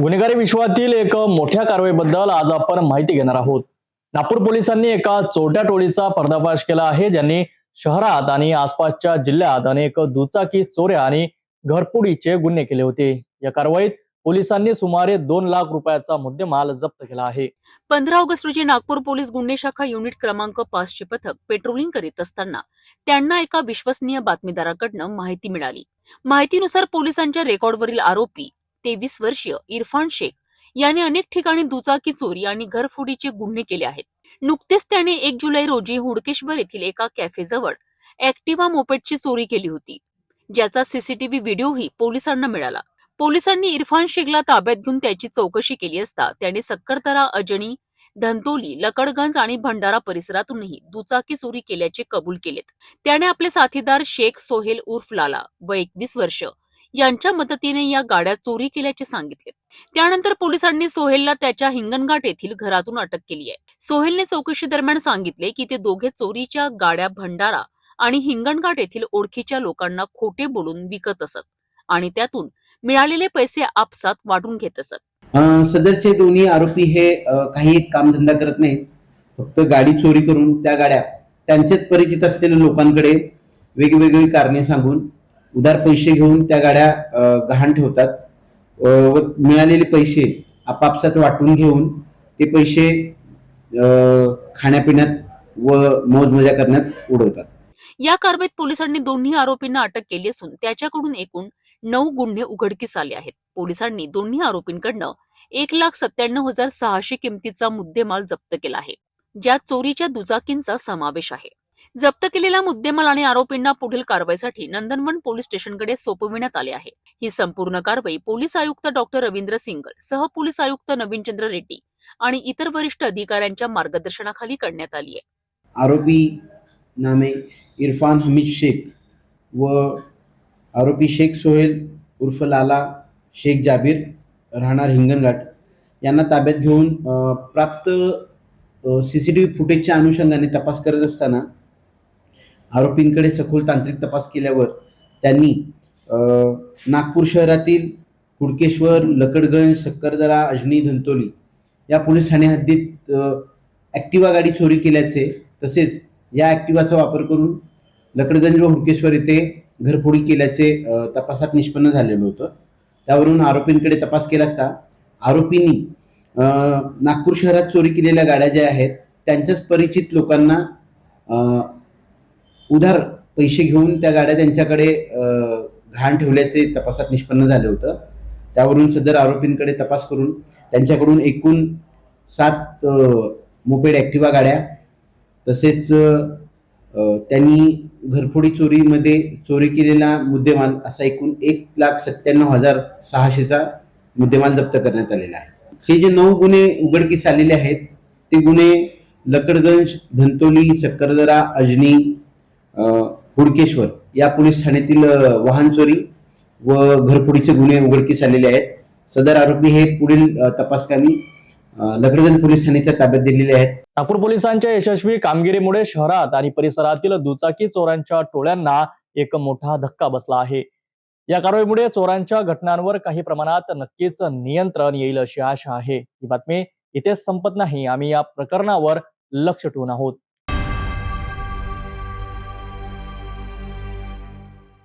गुन्हेगारी विश्वातील एक मोठ्या कारवाईबद्दल आज आपण माहिती घेणार आहोत. नागपूर पोलिसांनी एका चोरट्या टोळीचा पर्दाफाश केला आहे. ज्यांनी शहरात आणि आसपासच्या जिल्ह्यात अनेक दुचाकी चोऱ्या आणि घरपुडीचे गुन्हे केले होते. या कारवाईत पोलिसांनी सुमारे दोन लाख रुपयाचा मुद्देमाल जप्त केला आहे. पंधरा ऑगस्ट रोजी नागपूर पोलीस गुन्हे शाखा युनिट क्रमांक पाचचे पथक पेट्रोलिंग करीत असताना त्यांना एका विश्वसनीय बातमीदाराकडनं माहिती मिळाली. माहितीनुसार पोलिसांच्या रेकॉर्डवरील आरोपी तेवीस वर्षीय इरफान शेख याने अनेक ठिकाणी दुचाकी चोरी आणि घरफोडीचे गुन्हे केले आहेत. नुकतेच त्याने एक जुलै रोजी हुडकेश्वर येथील एका कॅफेजवळ ऍक्टिवा मोपेटची चोरी केली होती ज्याचा सीसीटीव्ही व्हिडिओही पोलिसांना मिळाला. पोलिसांनी इरफान शेखला ताब्यात घेऊन त्याची चौकशी केली असता त्याने सक्करतरा अजनी धंतोली लकडगंज आणि भंडारा परिसरातूनही दुचाकी चोरी केल्याचे कबूल केलेत. त्याने आपले साथीदार शेख सोहेल उर्फ लाला व एकवीस वर्ष यांच्या मदतीने या गाड्या चोरी केल्याचे सांगितले. त्यानंतर पोलिसांनी सोहेलला त्याच्या हिंगणघाट येथील घरातून अटक केली आहे. सोहेलने चौकशी दरम्यान सांगितले की ते दोघे चोरीच्या गाड्या भंडारा आणि हिंगणघाट येथील ओळखीच्या लोकांना खोटे बोलून विकत असत आणि त्यातून मिळालेले पैसे आपसात वाटून घेत असत. सदरचे दोन्ही आरोपी हे काही कामधंदा करत नाहीत. फक्त गाडी चोरी करून त्या गाड्या त्यांचेच परिचित असलेल्या लोकांकडे वेगवेगळी कारणे सांगून उधार पैसे घेऊन त्या गाड्या गहाण ठेवतात. व मिळालेले पैसे आपापसात वाटून घेऊन ते पैसे अं, खाण्यापिण्यात व मौज मजा करण्यात उडवतात. या कारवाईत पोलिसांनी दोन्ही आरोपींना अटक केली असून त्याच्याकडून एकूण नऊ गुन्हे उघडकीस आले आहेत. पोलिसांनी दोन्ही आरोपींकडनं एक लाख सत्त्याण्णव हजार सहाशे किमतीचा मुद्देमाल जप्त केला आहे ज्यात चोरीच्या दुचाकींचा समावेश आहे. जप्त केलेला मुद्देमाल आणि आरोपींना पुढील कारवाईसाठी नंदनवन पोलीस स्टेशनकडे सोपविण्यात आले आहे. ही संपूर्ण कारवाई पोलीस आयुक्त डॉक्टर रवींद्र सिंगल सह पोलीस आयुक्त नवीनचंद्र रेड्डी आणि इतर वरिष्ठ अधिकाऱ्यांच्या मार्गदर्शनाखाली करण्यात आली आहे. आरोपी नामे इरफान हमीद शेख व आरोपी शेख सोहेल उर्फ लाला शेख जाबीर राहणार हिंगणघाट यांना ताब्यात घेऊन प्राप्त सी सी टी व्ही फुटेजच्या अनुषंगाने तपास करत असताना आरोपींकडे सखोल तांत्रिक तपास केल्यावर त्यांनी नागपूर शहरातील हुडकेश्वर लकडगंज सक्करदरा अजनी धंतोली या पोलीस ठाणे हद्दीत ॲक्टिवा गाडी चोरी केल्याचे तसेच या ॲक्टिवाचा वापर करून लकडगंज व हुडकेश्वर येथे घरफोडी केल्याचे तपासात निष्पन्न झालेलं होतं. त्यावरून आरोपींकडे तपास केला असता आरोपींनी नागपूर शहरात चोरी केलेल्या गाड्या ज्या आहेत त्यांच्याच परिचित लोकांना उधार पैसे घेऊन त्या गाड्या त्यांच्याकडे घाण ठेवल्याचे तपासात निष्पन्न झालं होतं. त्यावरून सदर आरोपींकडे तपास करून त्यांच्याकडून एकूण सात मोपेड ॲक्टिवा गाड्या तसेच त्यांनी घरफोडी चोरीमध्ये चोरी केलेला मुद्देमाल असा एकूण एक लाख सत्त्याण्णव हजार सहाशेचा मुद्देमाल जप्त करण्यात आलेला आहे. हे जे नऊ गुन्हे उघडकीस आलेले आहेत ते गुन्हे लकडगंज धंतोली सक्करदरा अजनी हुडकेश्वर. या पोलीस ठाण्यातील वाहन चोरी व घरफोडीचे गुन्हे उघडकीस आलेले आहेत. सदर आरोपी हे पुढील तपासकामी अ, लकडगंज पोलीस ठाण्याच्या ताब्यात दिलेले आहेत. नागपूर पोलिसांच्या यशस्वी कामगिरीमुळे शहरात आणि परिसरातील दुचाकी चोरांच्या टोळ्यांना एक मोठा धक्का बसला आहे. या कारवाईमुळे चोरांच्या घटनांवर काही प्रमाणात नक्कीच नियंत्रण येईल अशी आशा आहे. ही बातमी इथेच संपत नाही. आम्ही या प्रकरणावर लक्ष ठेवून आहोत.